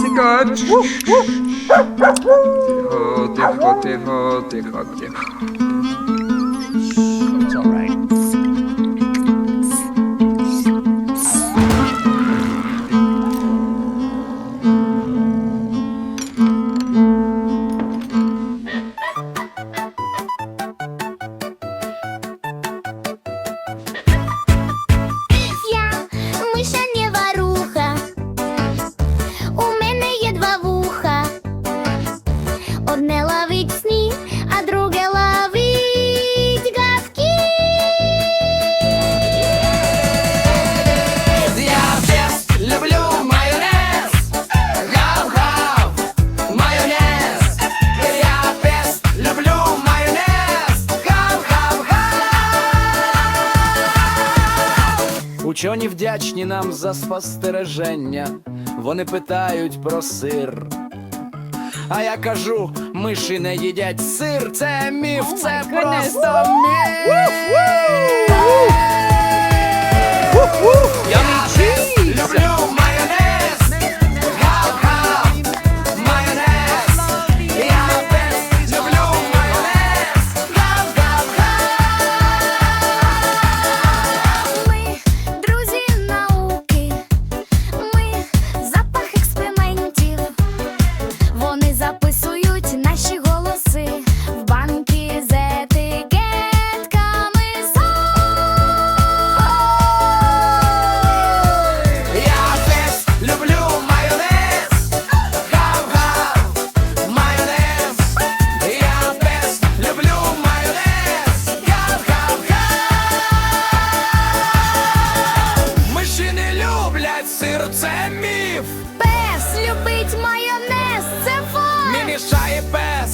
Sykacz. Tycho, tycho, tycho, tycho. Учені вдячні нам за спостереження. Вони питають про сир. А я кажу, миші не їдять сир, це міф, це просто міф. Пес любить майонез, це факт! Не мішає пес.